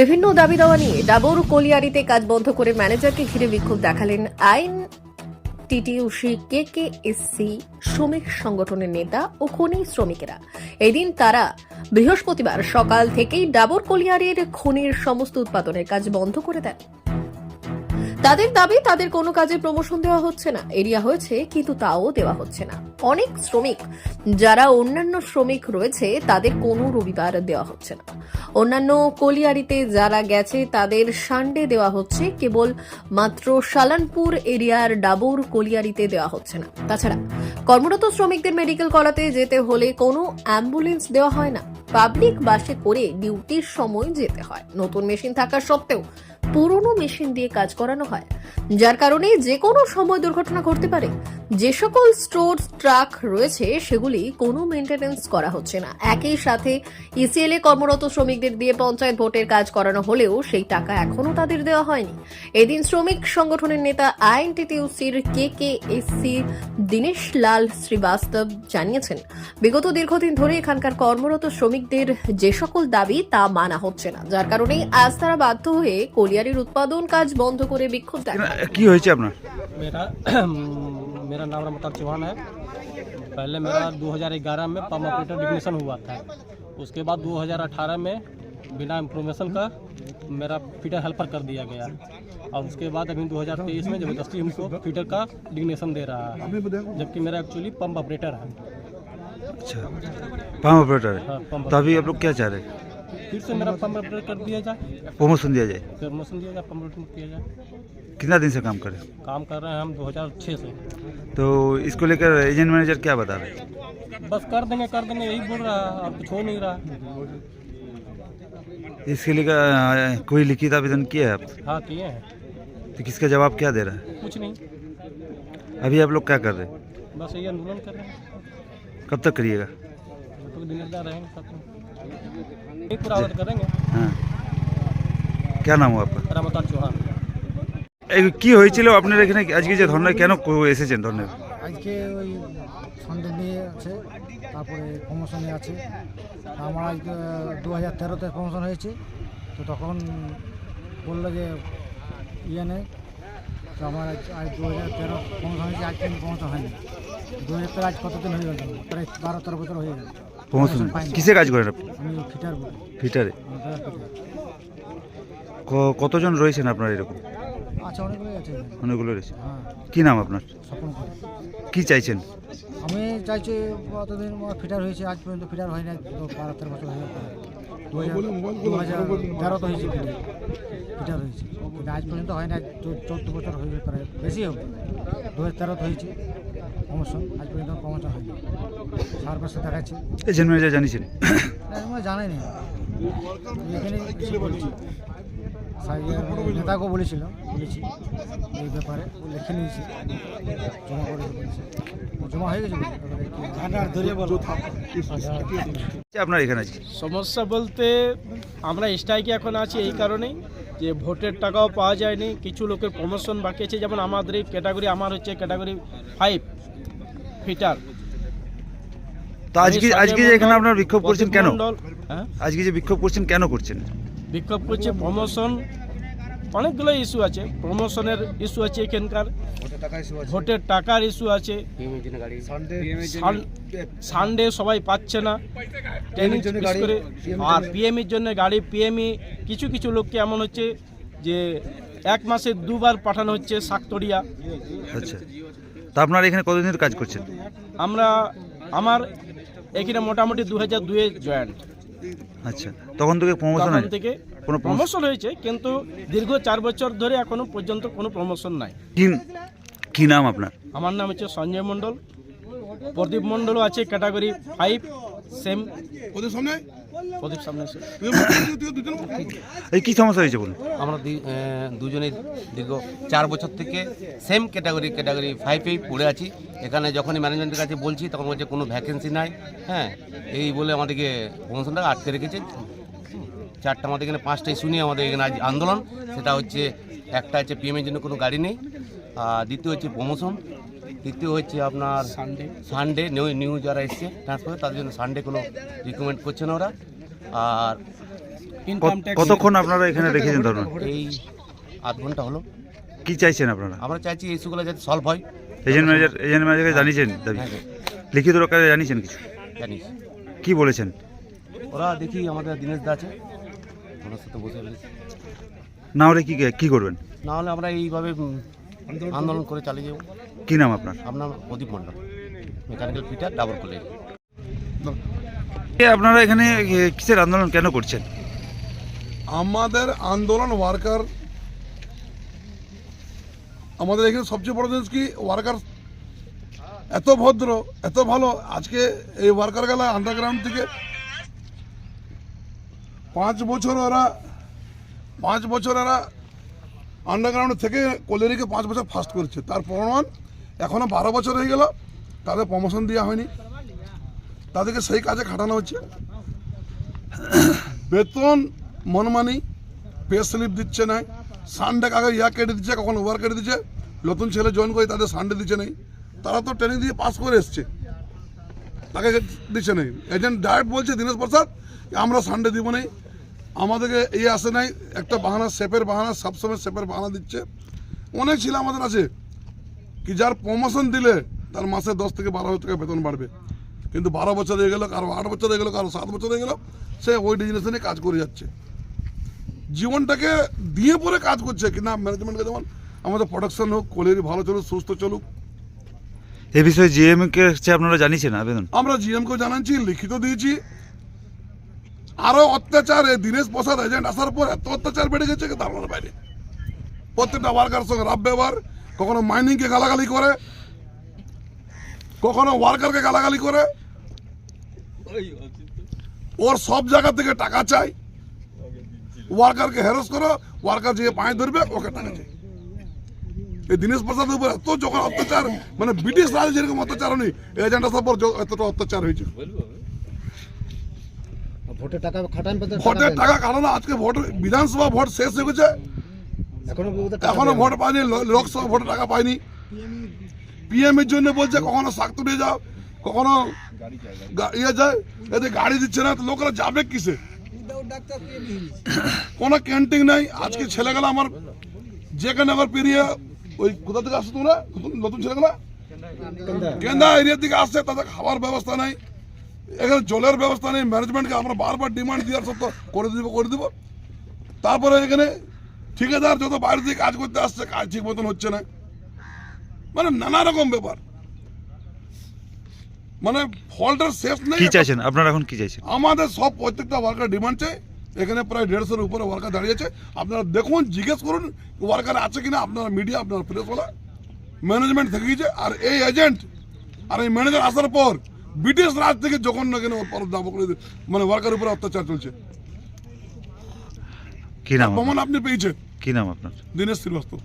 বিভিন্ন দাবি দাওয়া নিয়ে ডাবর কলিয়ারিতে কাজ বন্ধ করে ম্যানেজারকে ঘিরে বিক্ষোভ দেখালেন আইন টিটিউসি কে কে এসসি শ্রমিক সংগঠনের নেতা ও খনি শ্রমিকেরা। এদিন তারা বৃহস্পতিবার সকাল থেকেই ডাবর কলিয়ারির খনির সমস্ত উৎপাদনের কাজ বন্ধ করে দেন। তাদের দাবি, তাদের কোনো কাজে প্রমোশন দেওয়া হচ্ছে না। এরিয়া হয়েছে, কিন্তু তাও দেওয়া হচ্ছে না। অনেক শ্রমিক, যারা অন্যান্য শ্রমিক রয়েছে, তাদের কোনো রবিবার দেওয়া হচ্ছে না। অন্যান্য কলিয়ারিতে যারা গেছে, তাদের সানডে দেওয়া হচ্ছে। কেবল মাত্র সালানপুর এরিয়ার ডাবর কলিয়ারিতে দেওয়া হচ্ছে না। তাছাড়া, কর্মরত শ্রমিকদের মেডিকেল করাতে যেতে হলে কোনো অ্যাম্বুলেন্স দেওয়া হয় না। পাবলিক বাসে করে ডিউটির সময় যেতে হয়। নতুন মেশিন থাকা সত্ত্বেও পুরনো মেশিন দিয়ে কাজ করানো হয় যার কারণে যে কোনো সময় দুর্ঘটনা ঘটতে পারে। যে সকল স্টোর ট্রাক রয়েছে সেগুলি কোনো মেনটেনেন্স করা হচ্ছে না। একই সাথে ইসিএল এ কর্মরত শ্রমিকদের দিয়ে পঞ্চায়েত ভোটের কাজ করানো হলেও সেই টাকা এখনও তাদের দেওয়া হয়নি। এদিন শ্রমিক সংগঠনের নেতা আইএনটিটিউসির K K SC Dinesh Lal Srivastava জানিয়েছেন বিগত দীর্ঘদিন ধরে এখানকার কর্মরত শ্রমিকদের যে সকল দাবি তা মানা হচ্ছে না। যার কারণেই আজ তারা বাধ্য হয়ে কলিয়ারির উৎপাদন কাজ বন্ধ করে বিক্ষোভ দেখায়। কি হয়েছে আপনার? मेरा नाम रमताब चौहान है। पहले मेरा 2011 में पम्प ऑपरेटर डिग्नेशन हुआ था। उसके बाद 2018 में बिना इंफॉर्मेशन का मेरा फीटर हेल्पर कर दिया गया। और उसके बाद अभी 2023 में ज़बरदस्ती हमको फीटर का डिग्नेशन दे रहा है। जबकि मेरा एक्चुअली पम्प ऑपरेटर है। अच्छा पम्प ऑपरेटर है? हाँ, तो अभी आप लोग क्या चाह रहे हैं? फिर से मेरा पंप ऑपरेटर कर दिया जाए। प्रमोशन दिया जाए? प्रमोशन दिया जाए ऑपरेटर किया जाए। कितना दिन से काम करें काम कर रहे हैं हम 2006 से। तो इसको लेकर एजेंट मैनेजर क्या बता रहे हैं? बस कर देंगे कर देंगे यही बोल रहा है। और कुछ हो नहीं रहा। इसके लिए क्या, कोई लिखित आवेदन किया है आप? हाँ किए हैं। तो किसका जवाब क्या दे रहा है? कुछ नहीं। अभी आप लोग क्या कर रहे हैं? बस यही आंदोलन कर रहे हैं। कब तक करिएगा? तो करेंगे। हाँ। क्या नाम हुआ आपका? रामतार चौहान। কি হয়েছিল আপনার এখানে? আজকে যে ধর্নায় কেন এসেছেন ধর্নায়? আজকে ওই সন্দেহ নিয়ে আছে তারপরে প্রমোশনে আছে। আমার আজকে দু হাজার তেরোতে প্রমোশন হয়েছে। তো তখন বলল যে ইয়ে নেই। তো আমার আজ দু হাজার তেরো প্রমোশন হয়েছে আজ কিন্তু প্রমোশন হয়নি। দু হাজার তেরো আজ কতদিন হয়ে গেল? প্রায় বারো তেরো বছর হয়ে গেল। প্রমোশন কিসে কাজ করেন আপনি? আমি ফিটার ফিটারে। কতজন রয়েছেন আপনার এরকম? আচ্ছা অনেকগুলোই আছে। এখানে। অনেকগুলো রয়েছে। হ্যাঁ। কি নাম আপনার? স্বপ্ন করে কি চাইছেন? আমি চাইছি কতদিন ফিটার হয়েছে আজ পর্যন্ত ফিটার হয় না তো বারো তেরো বছর হয়ে গেল দু হাজার দু হাজার তেরোতে হয়েছে ফিটার। ফিটার হয়েছে। কিন্তু আজ পর্যন্ত হয় না চোদ্দ বছর হয়ে যেতে পারে বেশি হবে। দু হাজার তেরোতে হয়েছে প্রমোশন আজ পর্যন্ত প্রমোশন হয়নি। সার্ভিসে দেখাচ্ছে। এজেন্ট ম্যানেজার জানিয়েছেন। না, আমরা জানাই না এখানে নেতাকেও বলেছিলাম বলেছি এই ব্যাপারে লিখে নিয়েছি জমা করে বলেছি জমা হয়ে গেছে আপনার এখানে আজকে সমস্যা বলতে আমরা স্ট্রাইকে এখন আছি এই কারণেই যে ভোটের টাকাও পাওয়া যায়নি কিছু লোকের প্রমোশন বাকি আছে যেমন আমাদের এই ক্যাটাগরি আমার হচ্ছে ক্যাটাগরি ফাইভ ফিটার তো আজকে আজকে যে এখানে আপনার বিক্ষোভ করছেন কেন? হ্যাঁ? আজকে যে বিক্ষোভ করছেন কেন করছেন? বিক্ষোভ করছে প্রমোশন অনেকগুলো ইস্যু আছে। প্রমোশনের ইস্যু আছে এখানকার। ভোটের টাকার ইস্যু আছে। সান- সানডে সবাই পাচ্ছে না। ট্রেনিং করে আর পিএমির জন্য গাড়ি পিএমই কিছু কিছু লোককে এমন হচ্ছে যে এক মাসে দুবার পাঠানো হচ্ছে শাকতরিয়া। আচ্ছা। তা আপনার এখানে কতদিন ধরে কাজ করছেন? আমরা আমার এখানে মোটামুটি দু হাজার দুয়ে জয়েন্ট আচ্ছা তখন থেকে প্রমোশন তখন হয় থেকে কোনো প্রমোশন হয়েছে কিন্তু দীর্ঘ চার বছর ধরে এখনও পর্যন্ত কোনো প্রমোশন নাই। কি কি নাম আপনার? আমার নাম হচ্ছে সঞ্জয় মণ্ডল। প্রদীপ মণ্ডলও আছে ক্যাটাগরি ফাইভ সেম প্রদীপ সামনে এই কি সমস্যা হয়েছে বলুন? আমরা দি- এ, দুজনেই দীর্ঘ চার বছর থেকে সেম ক্যাটাগরি ক্যাটাগরি ফাইভেই পড়ে আছি। এখানে যখনই ম্যানেজমেন্টের কাছে বলছি তখন বলছে কোনো ভ্যাকেন্সি নাই। হ্যাঁ এই বলে আমাদেরকে প্রমোশনটা আটকে রেখেছে। চারটা আমাদের এখানে পাঁচটা ইস্যু নিয়ে আমাদের এখানে আজ আন্দোলন। সেটা হচ্ছে একটা হচ্ছে পিএমের জন্য কোনো গাড়ি নেই। আর দ্বিতীয় হচ্ছে প্রমোশন তৃতীয় হচ্ছে আপনার সানডে সানডে নিউ নিউ যারা এসছে ট্রান্সফার তাদের জন্য সানডে কোনো রিকমেন্ড করছে না ওরা। আর কতক্ষণ আপনারা এখানে রেখেছেন ধরুন? এই আধ ঘণ্টা হলো। কি চাইছেন আপনারা? আমরা চাইছি এই ইস্যুগুলো যাতে সলভ হয়। এজেন্ট ম্যানেজার এজেন্ট ম্যানেজারকে জানিয়েছেন দাবি। হ্যাঁ লিখিত আকারে জানিয়েছেন কিছু? জানিস কি বলেছেন? ওরা দেখি আমাদের দিনেশ দা আছে। ওনার সাথে বসে ফেলেছি না হলে কি কি করবেন? না হলে আমরা এইভাবে আন্দোলন করে চালিয়ে যাব। কি নাম আপনার? আপনার প্রদীপ মণ্ডল। মেকানিক্যাল ফিটার ডাবর কলেজ আপনারা এখানে কিসের আন্দোলন কেন করছেন? আমাদের আন্দোলন ওয়ার্কার, আমাদের এখানে সবচেয়ে বড় জিনিস কি, ওয়ার্কার এত ভদ্র, এত ভালো, আজকে এই ওয়ার্কার গেলা আন্ডারগ্রাউন্ড থেকে পাঁচ বছর ওরা, পাঁচ বছর ওরা আন্ডারগ্রাউন্ড থেকে কলেরিকে পাঁচ বছর ফাস্ট করছে। তার প্রমাণ এখনও বারো বছর হয়ে গেল, তাদের প্রমোশন দেওয়া হয়নি। তাদেরকে সেই কাজে খাটানো হচ্ছে। বেতন, মনমানি পে স্লিপ দিচ্ছে না সানডে কাকে ইয়া কেটে দিচ্ছে, কখন ওভার কেটে দিচ্ছে, নতুন ছেলে জয়েন করে তাদের সানডে দিচ্ছে নেই। তারা তো ট্রেনিং দিয়ে পাস করে এসছে। তাকে দিচ্ছে নেই। এজেন্ট ডাইরেক্ট বলছে, দীনেশ প্রসাদ, আমরা সানডে দিব নেই। আমাদেরকে এই আসে নাই। একটা বাহানা সেপের বাহানা, সবসময় সেপের বাহানা দিচ্ছে। অনেক ছেলে আমাদের আছে, কি যার প্রমোশন দিলে তার মাসে দশ থেকে বারো হাজার টাকা বেতন বাড়বে। কিন্তু বারো বছর হয়ে গেল কারও আট বছর হয়ে গেল কারও সাত বছর হয়ে গেল সে ওই ডিজিনেশনে নিয়ে কাজ করে যাচ্ছে। জীবনটাকে দিয়ে পরে কাজ করছে কি না ম্যানেজমেন্টকে যেমন আমাদের প্রোডাকশন হোক কোয়ালিটি ভালো চলুক সুস্থ চলুক। এ বিষয়ে জিএম কে আপনারা জানিয়েছেন আবেদন? আমরা জিএমকেও জানাচ্ছি লিখিত দিয়েছি। আরও অত্যাচার দীনেশ প্রসাদ এজেন্ট আসার পর এত অত্যাচার বেড়ে গেছে কি ধারণার বাইরে। প্রত্যেকটা ওয়ার্কার সঙ্গে রাব ব্যবহার কখনো মাইনিংকে গালাগালি করে কখনো ওয়ার্কারকে গালাগালি করে। ওর সব জায়গা থেকে টাকা চাই। ওয়ার্কারকে হ্যারাস করো ওয়ার্কার যে পায়ে ধরবে ওকে টাকা চাই। এই দীনেশ প্রসাদের উপর এত যখন অত্যাচার মানে ব্রিটিশ রাজ যেরকম অত্যাচার হয়নি এজেন্ট আসার পর য- এতটা অত্যাচার হয়েছে। ভোটের টাকা খাটান ভোটের টাকা কারণ আজকে ভোট বিধানসভা ভোট শেষ হয়ে গেছে। এখনও এখনও ভোট পায়নি লোকসভা ভোটে টাকা পায়নি পিএম এর জন্য বলছে কখনো শাকতুড়ে যাও কখনো ইয়ে যায় এতে গাড়ি দিচ্ছে না লোকেরা যাবে কিসে? কোনো ক্যান্টিন নাই, আজকে ছেলেগুলো আমার যেখানে আবার পেরিয়ে, ওই কোথা থেকে আসছো তোমরা? নতুন- ছেলেগুলো? কেন্দা এরিয়া থেকে আসছে, তাদের খাবার ব্যবস্থা নাই, এখানে জলের ব্যবস্থা নেই ম্যানেজমেন্টকে আমরা বারবার ডিমান্ড দেওয়ার সত্ত্বেও করে দিব করে দিব। তারপরে এখানে ঠিকাদার যত বাইরে থেকে কাজ করতে আসছে, কাজ ঠিক মতন হচ্ছে না। মানে নানা রকম ব্যাপার। মানে ফলটার শেষ নেই কি চাইছেন? আপনারা এখন কি চাইছেন? আমাদের সব প্রত্যেকটা ওয়ার্কার ডিমান্ড চাই। এখানে প্রায় দেড়শোর উপরে ওয়ার্কার দাঁড়িয়েছে আপনারা দেখুন জিজ্ঞেস করুন ওয়ার্কার আছে কিনা আপনারা মিডিয়া আপনার প্রেসওয়ালা ম্যানেজমেন্ট থেকে গিয়েছে। আর এই এজেন্ট আর এই ম্যানেজার আসার পর ব্রিটিশ রাজ থেকে যখন না কেন মানে ওয়ার্কার উপরে অত্যাচার চলছে। কি নাম প্রমাণ আপনি পেয়েছেন। কি নাম আপনার? দীনেশ শ্রীবাস্তব।